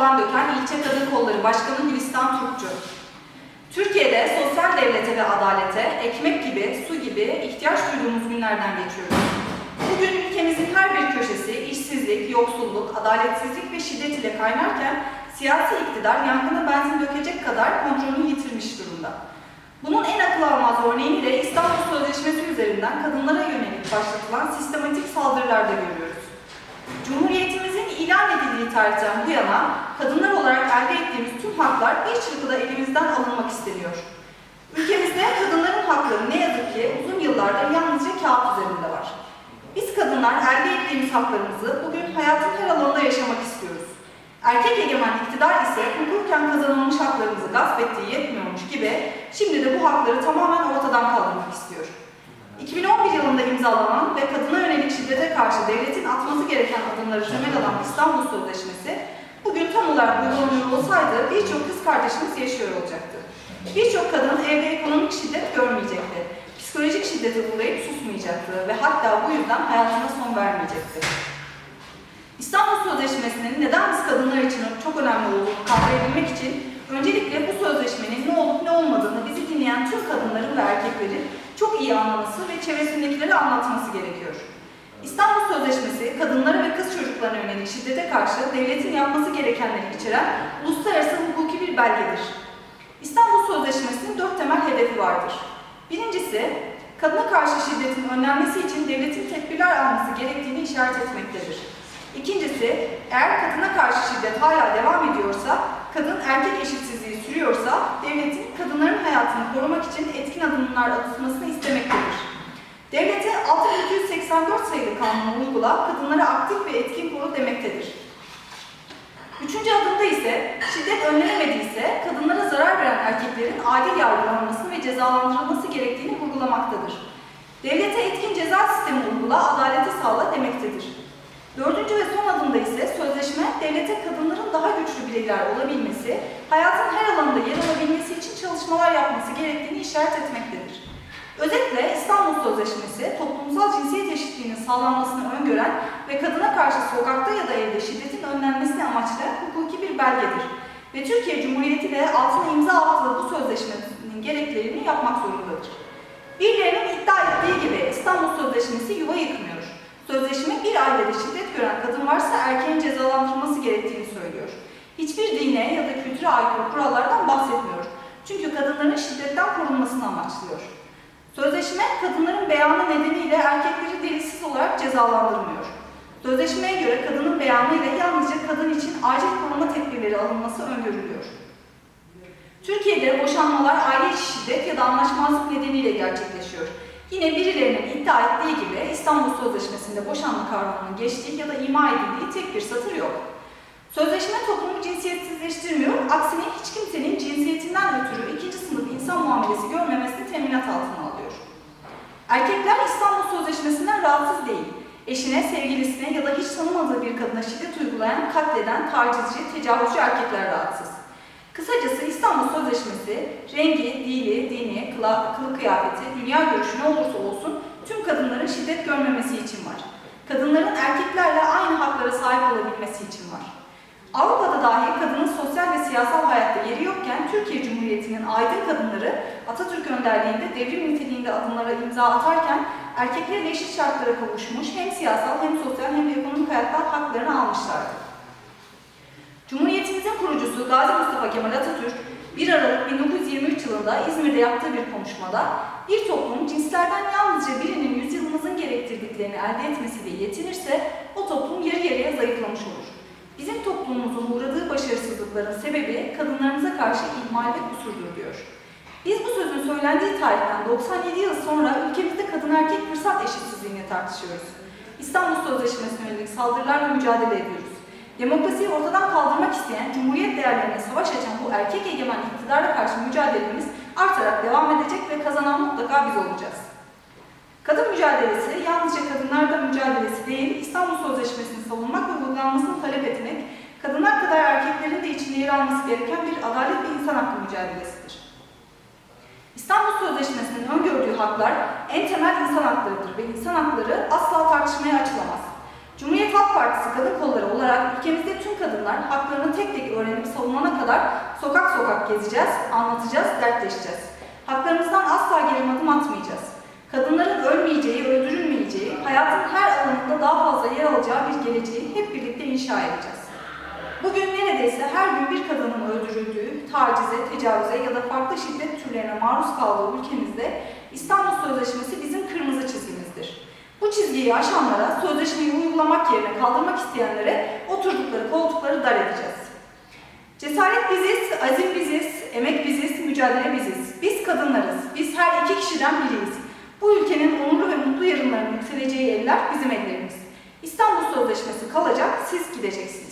Palandöken İlçe Kadın Kolları Başkanı Gülistan Turkçu. Türkiye'de sosyal devlete ve adalete, ekmek gibi, su gibi ihtiyaç duyduğumuz günlerden geçiyoruz. Bugün ülkemizin her bir köşesi işsizlik, yoksulluk, adaletsizlik ve şiddet ile kaynarken siyasi iktidar yangına benzin dökecek kadar kontrolünü yitirmiş durumda. Bunun en akıl almaz örneğini de İstanbul Sözleşmesi üzerinden kadınlara yönelik başlatılan sistematik saldırılarda görüyoruz. Cumhuriyetimizin ilan edildiği tarihten bu yana kadınlar olarak elde ettiğimiz tüm haklar bir çırpıda elimizden alınmak isteniyor. Ülkemizde kadınların hakları ne yazık ki uzun yıllardır yalnızca kağıt üzerinde var. Biz kadınlar elde ettiğimiz haklarımızı bugün hayatın her alanında yaşamak istiyoruz. Erkek egemen iktidar ise hukuken kazanılmış haklarımızı gasp ettiği yetmiyormuş gibi şimdi de bu hakları tamamen ortadan kaldırmak istiyor. 2011 yılında imzalanan ve kadına yönelik şiddete karşı devletin atması gereken adımları temel alan İstanbul Sözleşmesi bugün tam olarak uygulanıyor olsaydı birçok kız kardeşimiz yaşıyor olacaktı. Birçok kadın evde ekonomik şiddet görmeyecekti. Psikolojik şiddete uğrayıp susmayacaktı ve hatta bu yüzden hayatına son vermeyecekti. İstanbul Sözleşmesi'nin neden biz kadınlar için çok önemli olduğunu kavrayabilmek için öncelikle bu sözleşmenin ne olup ne olmadığını bizi dinleyen tüm kadınların ve erkeklerin çok iyi anlaması ve çevresindekileri anlatması gerekiyor. İstanbul Sözleşmesi, kadınlara ve kız çocuklarına yönelik şiddete karşı devletin yapması gerekenleri içeren uluslararası hukuki bir belgedir. İstanbul Sözleşmesi'nin dört temel hedefi vardır. Birincisi, kadına karşı şiddetin önlenmesi için devletin tedbirler alması gerektiğini işaret etmektedir. İkincisi, eğer kadına karşı şiddet hala devam ediyorsa, kadın erkek eşitsizliği sürüyorsa, devletin kadınların hayatını korumak için etkin adımlar atılmasını istemektedir. Devlete 6284 sayılı kanunu uygula, kadınlara aktif ve etkin koru demektedir. Üçüncü adımda ise şiddet önlenemediyse kadınlara zarar veren erkeklerin adil yargılanması ve cezalandırılması gerektiğini vurgulamaktadır. Devlete etkin ceza sistemi uygula, adaleti sağla demektedir. Dördüncü ve son adımda ise sözleşme, daha güçlü bireyler olabilmesi, hayatın her alanında yer alabilmesi için çalışmalar yapması gerektiğini işaret etmektedir. Özetle İstanbul Sözleşmesi, toplumsal cinsiyet eşitliğinin sağlanmasını öngören ve kadına karşı sokakta ya da evde şiddetin önlenmesini amaçlayan hukuki bir belgedir. Ve Türkiye Cumhuriyeti de altına imza attığı bu sözleşmenin gereklerini yapmak zorundadır. Birilerinin iddia ettiği gibi İstanbul Sözleşmesi yuva yıkmıyor. Sözleşme bir ailede şiddet gören kadın varsa erkeğin gerektiğini söylüyor. Hiçbir dine ya da kültüre aykırı kurallardan bahsetmiyor. Çünkü kadınların şiddetten korunmasını amaçlıyor. Sözleşme kadınların beyanı nedeniyle erkekleri delilsiz olarak cezalandırmıyor. Sözleşmeye göre kadının beyanıyla yalnızca kadın için acil koruma tedbirleri alınması öngörülüyor. Türkiye'de boşanmalar aile içi şiddet ya da anlaşmazlık nedeniyle gerçekleşiyor. Yine birilerinin iddia ettiği gibi İstanbul Sözleşmesi'nde boşanma kavramının geçtiği ya da ima edildiği tek bir satır yok. Sözleşme toplumu cinsiyetsizleştirmiyor, aksine hiç kimsenin cinsiyetinden ötürü ikinci sınıf insan muamelesi görmemesini teminat altına alıyor. Erkekler İstanbul Sözleşmesi'nden rahatsız değil. Eşine, sevgilisine ya da hiç tanımadığı bir kadına şiddet uygulayan, katleden, tacizci, tecavüzcü erkekler rahatsız. Kısacası İstanbul Sözleşmesi rengi, dili, dini, kılık kıyafeti, dünya görüşü ne olursa olsun tüm kadınların şiddet görmemesi için var. Kadınların erkeklerle aynı haklara sahip olabilmesi için var. Avrupa'da dahi kadının sosyal ve siyasal hayatta yeri yokken Türkiye Cumhuriyeti'nin aydın kadınları Atatürk önderliğinde devrim niteliğinde adımlara imza atarken erkeklerle eşit şartlara kavuşmuş hem siyasal hem sosyal hem de ekonomik hayatta haklarını almışlardı. Cumhuriyetimizin kurucusu Gazi Mustafa Kemal Atatürk 1 Aralık 1923 yılında İzmir'de yaptığı bir konuşmada bir toplum cinslerden yalnızca birinin yüzyılımızın gerektirdiklerini elde etmesiyle yetinirse o toplum yarı yarıya zayıflamış olur. Bizim toplumumuzun uğradığı başarısızlıkların sebebi kadınlarımıza karşı ihmal ve kusurdur diyor. Biz bu sözün söylendiği tarihten 97 yıl sonra ülkemizde kadın erkek fırsat eşitsizliğini tartışıyoruz. İstanbul Sözleşmesi'ne yönelik saldırılarla mücadele ediyoruz. Demokrasiyi ortadan kaldırmak isteyen, cumhuriyet değerlerine savaş açan bu erkek egemen iktidara karşı mücadelemiz artarak devam edecek ve kazanan mutlaka biz olacağız. Kadın mücadelesi yalnızca kadınlarda mücadelesi değil, İstanbul Sözleşmesi'ni savunmak ve uygulanmasını talep etmek, kadar erkeklerin de içinde yer alması gereken bir adalet ve insan hakkı mücadelesidir. İstanbul Sözleşmesi'nin öngördüğü haklar en temel insan haklarıdır ve insan hakları asla tartışmaya açılamaz. Cumhuriyet Halk Partisi kadın kolları olarak ülkemizde tüm kadınlar haklarını tek tek öğrenip savunana kadar sokak sokak gezeceğiz, anlatacağız, dertleşeceğiz. Haklarımızdan asla geri adım atmayacağız. Kadınların ölmeyeceği, öldürülmeyeceği, hayatın her alanında daha fazla yer alacağı bir geleceği hep birlikte inşa edeceğiz. Bugün neredeyse her gün bir kadının öldürüldüğü, tacize, tecavüze ya da farklı şiddet türlerine maruz kaldığı ülkemizde İstanbul Sözleşmesi bizim kırmızı çizgimizdir. Bu çizgiyi aşanlara, sözleşmeyi uygulamak yerine kaldırmak isteyenlere oturdukları koltukları dar edeceğiz. Cesaret biziz, azim biziz, emek biziz, mücadele biziz. Biz kadınlarız, biz her iki kişiden biriyiz. Bu ülkenin onurlu ve mutlu yarınlarının yükseleceği eller bizim ellerimiz. İstanbul Sözleşmesi kalacak, siz gideceksiniz.